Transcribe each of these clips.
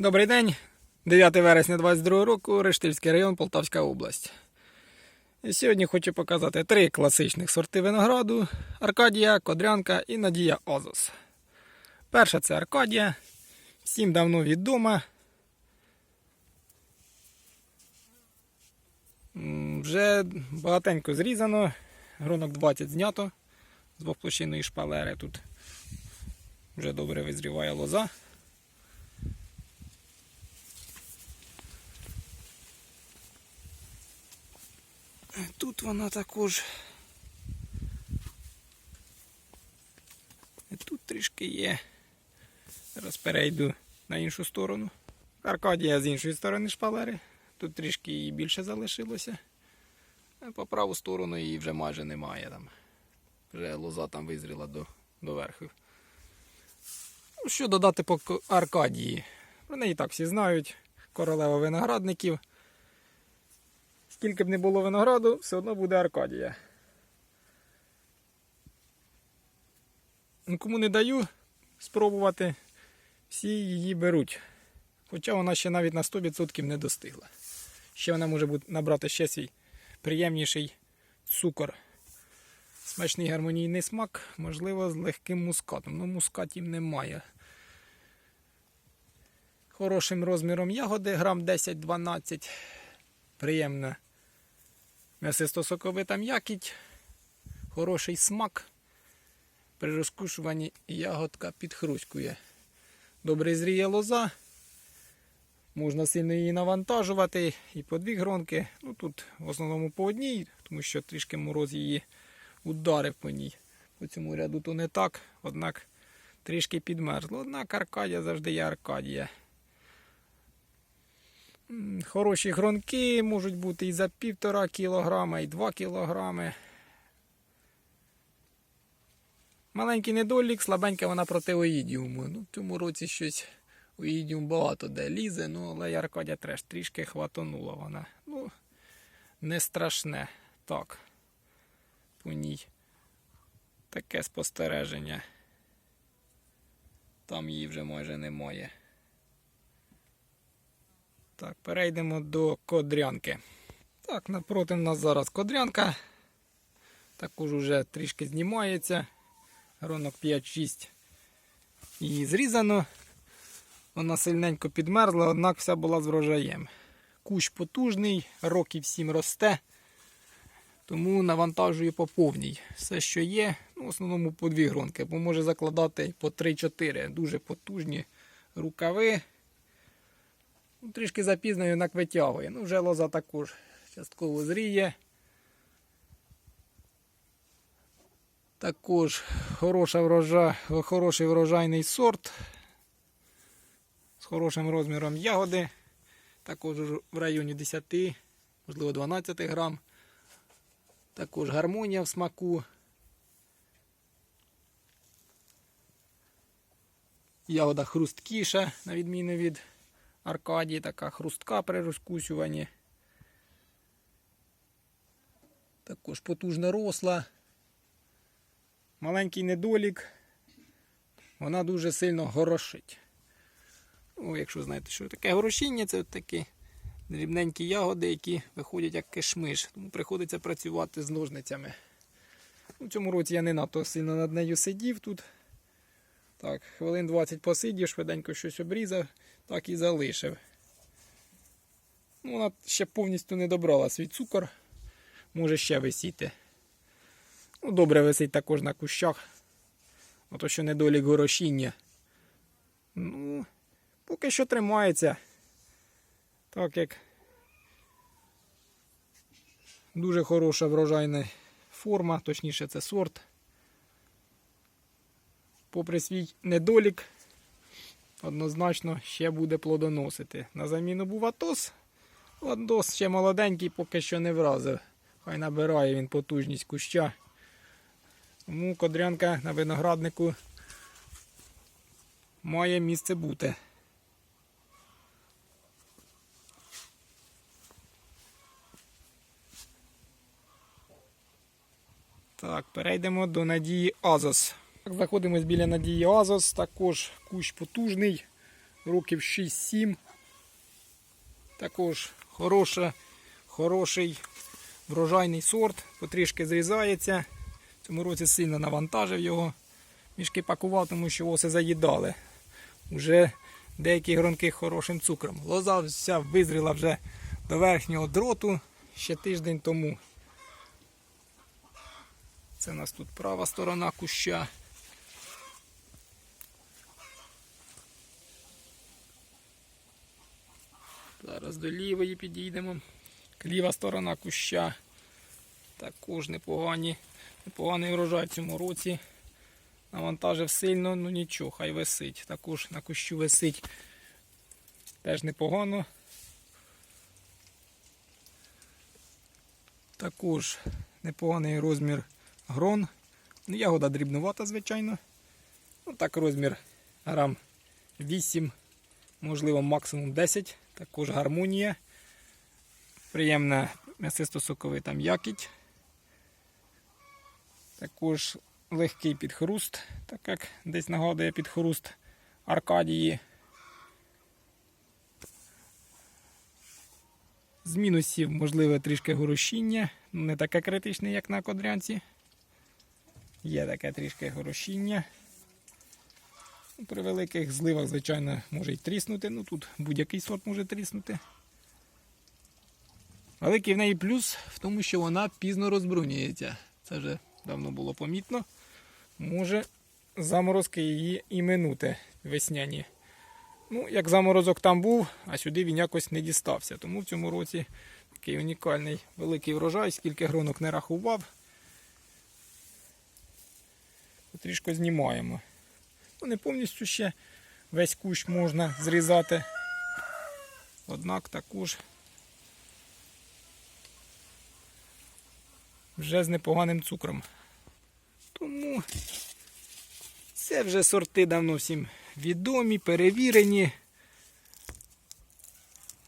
Добрий день. 9 вересня 22 року, Рештильський район, Полтавська область. І сьогодні хочу показати три класичних сорти винограду: Аркадія, Кодрянка і Надія Азос. Перша це Аркадія. Всім давно відома. Вже багатенько зрізано, гронок 20 знято з двохплощинної шпалери. Тут вже добре визріває лоза. Тут вона також. І тут трішки є. Зараз перейду на іншу сторону. Аркадія з іншої сторони шпалери. Тут трішки її більше залишилося. А по праву сторону її вже майже немає. Там. Вже лоза там визріла до, до верху. Ну, що додати по Аркадії? Про неї так всі знають. Королева виноградників. Скільки б не було винограду, все одно буде Аркадія. Ну, Кому не даю спробувати, всі її беруть. Хоча вона ще навіть на 100% не достигла. Ще вона може набрати ще свій приємніший цукор. Смачний гармонійний смак, можливо, з легким мускатом. Ну, мускатів немає. Хорошим розміром ягоди, грам 10-12 приємна м'ясисто-соковита м'якіть, хороший смак. При розкушуванні ягодка підхрускує. Добре зріє лоза. Можна сильно її навантажувати і по дві гронки. Ну тут в основному по одній, тому що трішки мороз її ударив по ній. По цьому ряду то не так, однак трішки підмерзло. Однак Аркадія завжди є Аркадія. Хороші гронки можуть бути і за півтора кілограма, і два кілограми. Маленький недолік, слабенька вона проти оїдіуму. Ну, в цьому році щось оїдіум багато де лізе, ну, але Яркадя треш трішки хватонула вона. Ну, не страшне. Так. По ній. Таке спостереження. Там її вже майже немає. Так, перейдемо до кодрянки. Так, напроти нас зараз кодрянка. Також уже трішки знімається. Гронок 5-6 її зрізано. Вона сильненько підмерзла, однак вся була з врожаєм. Кущ потужний, років 7 росте, тому навантажує по повній. Все, що є, ну, в основному по дві гронки, бо може закладати по 3-4. Дуже потужні рукави. Ну, Трішки запізно, однак витягує. Ну, вже лоза також частково зріє. Також хороша врожа, хороший врожайний сорт з хорошим розміром ягоди. Також в районі 10, можливо 12 грам. Також гармонія в смаку. Ягода хрусткіша, на відміну від Аркадії, така хрустка при розкусюванні. Також потужно росла. Маленький недолік. Вона дуже сильно горошить. Ну, якщо знаєте, що таке горошіння, це такі дрібненькі ягоди, які виходять як кишмиш. Тому приходиться працювати з ножницями. У цьому році я не надто сильно над нею сидів тут. Так, хвилин 20 посидів, швиденько щось обрізав, так і залишив. Ну, вона ще повністю не добрала свій цукор. Може ще висіти. Ну, добре висить також на кущах. Ото що недолік горошіння. Ну, поки що тримається. Так як дуже хороша врожайна форма, точніше це сорт. Попри свій недолік, однозначно ще буде плодоносити. На заміну був Атос. Атос ще молоденький, поки що не вразив. Хай набирає він потужність куща. Тому кодрянка на винограднику має місце бути. Так, перейдемо до Надії Азос. Так, знаходимось біля Надії Азос, також кущ потужний, років 6-7. Також хороша, хороший врожайний сорт, потрішки зрізається. В цьому році сильно навантажив його. Мішки пакував, тому що оси заїдали. Уже деякі гронки хорошим цукром. Лоза вся визріла вже до верхнього дроту ще тиждень тому. Це у нас тут права сторона куща. Зараз до лівої підійдемо. Ліва сторона куща. Також непогані, непоганий врожай в цьому році. Навантажив сильно, ну нічого, хай висить. Також на кущу висить теж непогано. Також непоганий розмір грон. Ну, ягода дрібнувата, звичайно. Ну, так розмір грам 8, можливо, максимум 10. Також гармонія. Приємна м'ясисто-соковита м'якіть. Також легкий підхруст, так як десь нагадує підхруст Аркадії. З мінусів, можливе, трішки горощіння. Не таке критичне, як на кодрянці. Є таке трішки горощіння. При великих зливах, звичайно, може й тріснути. Ну тут будь-який сорт може тріснути. Великий в неї плюс в тому, що вона пізно розбрунюється. Це вже давно було помітно. Може заморозки її і минути весняні. Ну, як заморозок там був, а сюди він якось не дістався. Тому в цьому році такий унікальний великий врожай, скільки гронок не рахував. Трішки знімаємо. Ну, не повністю ще весь кущ можна зрізати. Однак також вже з непоганим цукром. Тому це вже сорти давно всім відомі, перевірені.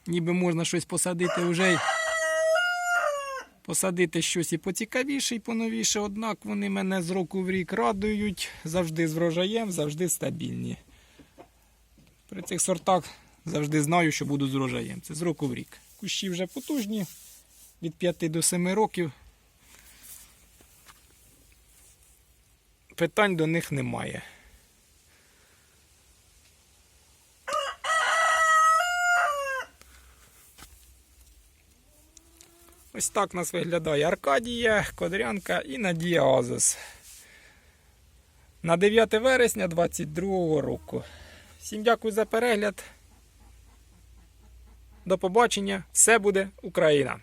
Ніби можна щось посадити вже й посадити щось і поцікавіше, і поновіше, однак вони мене з року в рік радують, завжди з врожаєм, завжди стабільні. При цих сортах завжди знаю, що буду з врожаєм. Це з року в рік. Кущі вже потужні, від 5 до 7 років. Питань до них немає. Ось так у нас виглядає Аркадія, Кодрянка і Надія Азос. На 9 вересня 2022 року. Всім дякую за перегляд. До побачення. Все буде Україна!